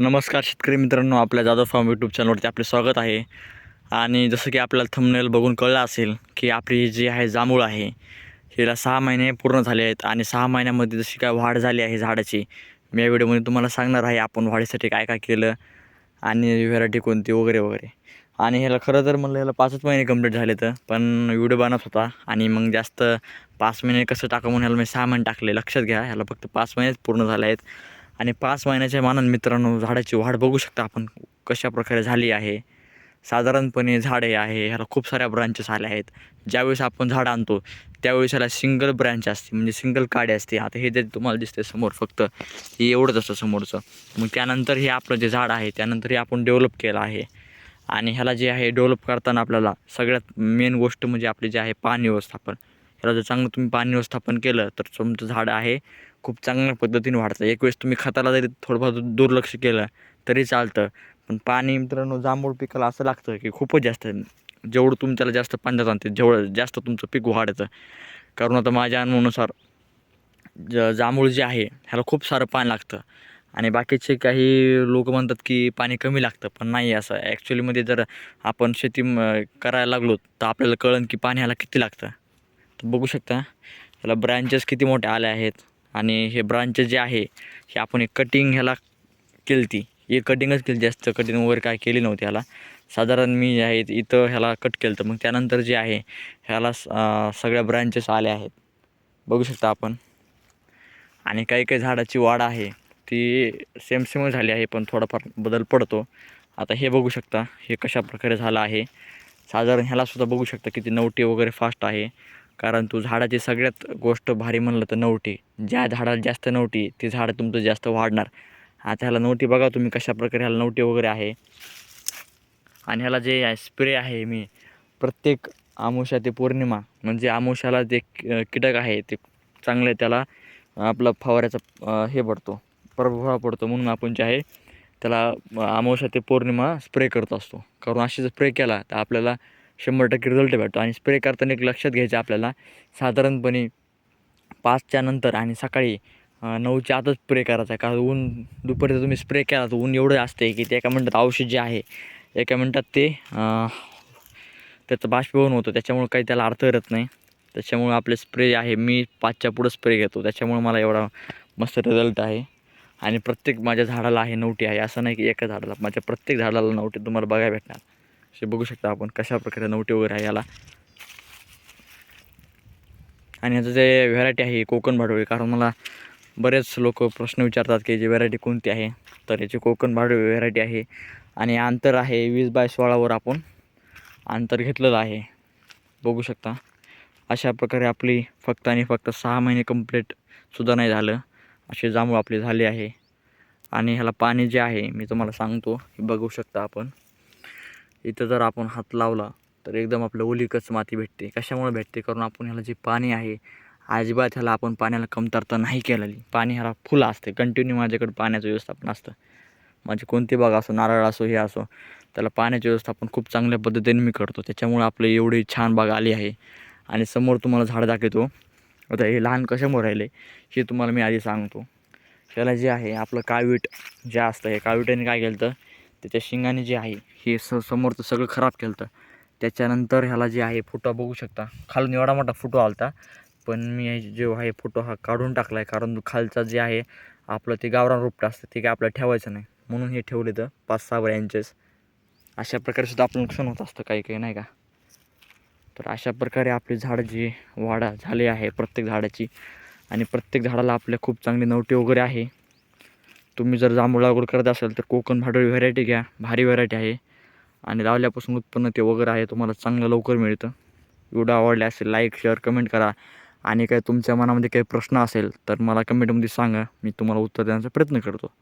नमस्कार शेतकरी मित्रांनो आपल्या जाधव फार्म यूट्यूब चॅनलवरती आपले स्वागत आहे. आणि जसं की आपल्याला थंबनेल बघून कळलं असेल की आपली जी आहे जांभूळ आहे हिला सहा महिने पूर्ण झाले आहेत आणि सहा महिन्यामध्ये जशी काय वाढ झाली आहे झाडाची मी या व्हिडिओमध्ये तुम्हाला सांगणार आहे आपण वाढीसाठी काय काय केलं आणि व्हेरायटी कोणती वगैरे वगैरे. आणि ह्याला खरं तर म्हणलं ह्याला पाचच महिने कंप्लीट झाले तर पण व्हिडिओ बनत होता आणि मग जास्त पाच महिने कसं टाका म्हणून ह्याला मी सहा महिने टाकले. लक्षात घ्या ह्याला फक्त पाच महिनेच पूर्ण झाले आहेत. आणि पाच महिन्याच्या मानान मित्रांनो झाडाची वाढ बघू शकता आपण कशा प्रकारे झाली आहे. साधारणपणे झाडे आहे ह्याला खूप साऱ्या ब्रांचेस आल्या आहेत. ज्यावेळेस आपण झाड आणतो त्यावेळेस ह्याला सिंगल ब्रँच असते म्हणजे सिंगल काडे असते. आता हे जे तुम्हाला दिसते समोर फक्त हे एवढंच असतं समोरचं. मग त्यानंतर हे आपलं जे झाड आहे त्यानंतर हे आपण डेव्हलप केलं आहे. आणि ह्याला जे आहे डेव्हलप करताना आपल्याला सगळ्यात मेन गोष्ट म्हणजे आपली जे आहे पाणी व्यवस्थापन. त्याला जर चांगलं तुम्ही पाणी व्यवस्थापन केलं तर तुमचं झाड आहे खूप चांगल्या पद्धतीने वाढतं. एक वेळेस तुम्ही खताला जरी थोडंफार दुर्लक्ष केलं तरी चालतं. पण पाणी मित्रांनो जांभूळ पिकाला असं लागतं की खूपच जास्त जेवढं तुमच्याला जास्त पाण्यात आणते जेवढं जास्त तुमचं पीक वाढतं. कारण आता माझ्या अनुभवानुसार ज जांभूळ जे आहे ह्याला खूप सारं पाणी लागतं. आणि बाकीचे काही लोक म्हणतात की पाणी कमी लागतं पण नाही असं. ॲक्च्युलीमध्ये जर आपण शेती करायला लागलो तर आपल्याला कळन की पाणी ह्याला किती लागतं. तर बघू शकता. ह्याला ब्रांचेस किती मोठे आले आहेत. आणि हे ब्रांचेस जे आहे हे आपण एक कटिंग ह्याला केली ती हे कटिंगच केली जास्त कटिंग वगैरे काय केली नव्हती ह्याला. साधारण मी जे आहे इथं ह्याला कट केलं तर मग त्यानंतर जे आहे ह्याला स- सगळ्या ब्रांचेस आल्या आहेत. बघू शकता आपण. आणि काही काही झाडाची वाढ आहे. ती सेम सेमच झाली आहे पण थोडाफार बदल पडतो. आता हे बघू शकता हे कशा प्रकारे झालं आहे. साधारण ह्यालासुद्धा बघू शकता किती नवटी वगैरे फास्ट आहे. कारण तू झाडाची सगळ्यात गोष्ट भारी म्हणलं तर नवटी. ज्या झाडाला जास्त नवटी ते झाड तुमचं जास्त वाढणार. आता ह्याला नवटी बघा तुम्ही कशा प्रकारे ह्याला नवटी वगैरे आहे. आणि ह्याला जे स्प्रे आहे मी. प्रत्येक आमुषा ते पौर्णिमा म्हणजे आमुषाला जे कीटक आहे ते चांगले त्याला आपला फवाऱ्याचा हे पडतो. प्रभाव पडतो म्हणून आपण जे आहे त्याला आमावश्या ते पौर्णिमा स्प्रे करत असतो. कारण अशी जर स्प्रे केला तर आपल्याला शंभर टक्के रिझल्ट भेटतो. आणि स्प्रे करताना एक लक्षात घ्यायचं आपल्याला. साधारणपणे पाचच्या नंतर आणि सकाळी नऊच्या आतच स्प्रे करायचा आहे. कारण ऊन दुपारी जर तुम्ही स्प्रे केला तर ऊन एवढं असते की ते एका मिनटात औषध जे आहे एका मिनटात ते त्याचं बाष्पीभवन होतं. त्याच्यामुळं काही त्याला अर्थ करत नाही. त्याच्यामुळं आपले स्प्रे आहे. मी पाचच्या पुढं स्प्रे घेतो. त्याच्यामुळं मला एवढा मस्त रिझल्ट आहे. आणि प्रत्येक माझ्या झाडाला आहे नवटी आहे. असं नाही की एका झाडाला माझ्या प्रत्येक झाडाला नवटी तुम्हाला बघायला भेटणार. असे बघू शकता आपण कशा प्रकारे नवटी वगैरे आहे याला. आणि ह्याचं जे व्हरायटी आहे कोकण भाडोळी कारण मला बरेच लोक प्रश्न विचारतात की याची व्हरायटी कोणती आहे? तर याची कोकण भाडोळी व्हरायटी आहे. आणि अंतर आहे वीस बाय सोळावर आपण अंतर घेतलेलं आहे. बघू शकता. अशा प्रकारे आपली फक्त आणि फक्त सहा महिने कंप्लीट सुद्धा नाही झालं. असे जांभूळ आपले झाले आहे. आणि ह्याला पाणी जे आहे मी तुम्हाला सांगतो बघू शकता आपण. इथं जर आपण हात लावला तर एकदम आपलं ओलीकच माती भेटते. कशामुळे भेटते? कारण आपण ह्याला जे पाणी आहे अजिबात ह्याला आपण पाण्याला कमतरता नाही केलेली. पाणी ह्याला फुलं असते. कंटिन्यू माझ्याकडे पाण्याचं व्यवस्थापन असतं. माझी कोणती बाग असो नारळ असो हे असो त्याला पाण्याचे व्यवस्थापन खूप चांगल्या पद्धतीने मी करतो. त्याच्यामुळे आपलं एवढी छान बाग आली आहे. आणि समोर तुम्हाला झाड दाखवतो. आता हे लहान कशामुळे राहिले हे तुम्हाला मी आधी सांगतो. त्याला जे आहे आपलं काळवीट जे असतं हे काळविटाने काय केलं तर त्याच्या शिंगाने जे आहे हे स समोरचं सगळं खराब केलं तर त्याच्यानंतर ह्याला जे आहे फोटो बघू शकता. खालून एवढा मोठा फुटवा आलता. पण मी जो आहे फोटो हा काढून टाकला आहे कारण खालचा जे आहे आपलं ते गावरान रोपटं असतं ते काय आपल्याला ठेवायचं नाही. म्हणून हे ठेवले तर पाच सहा ब्रँचेस अशा प्रकारे सुद्धा आपलं नुकसान होत असतं काही काही नाही का? तर अशा प्रकारे आपली झाडं जी वाढा झाली आहे प्रत्येक झाडाची. आणि प्रत्येक झाडाला आपल्या खूप चांगले नवटे वगैरे आहे. तुम्ही जर जांभूळ लागवड करत असाल तर कोकण भाडोळी व्हरायटी घ्या. भारी व्हरायटी आहे. आणि लावल्यापासून उत्पन्न ते वगैरे आहे तुम्हाला चांगलं लवकर मिळतं. व्हिडिओ आवडले असेल लाईक शेअर कमेंट करा. आणि काही तुमच्या मनामध्ये काही प्रश्न असेल तर मला कमेंटमध्ये सांगा. मी तुम्हाला उत्तर देण्याचा प्रयत्न करतो.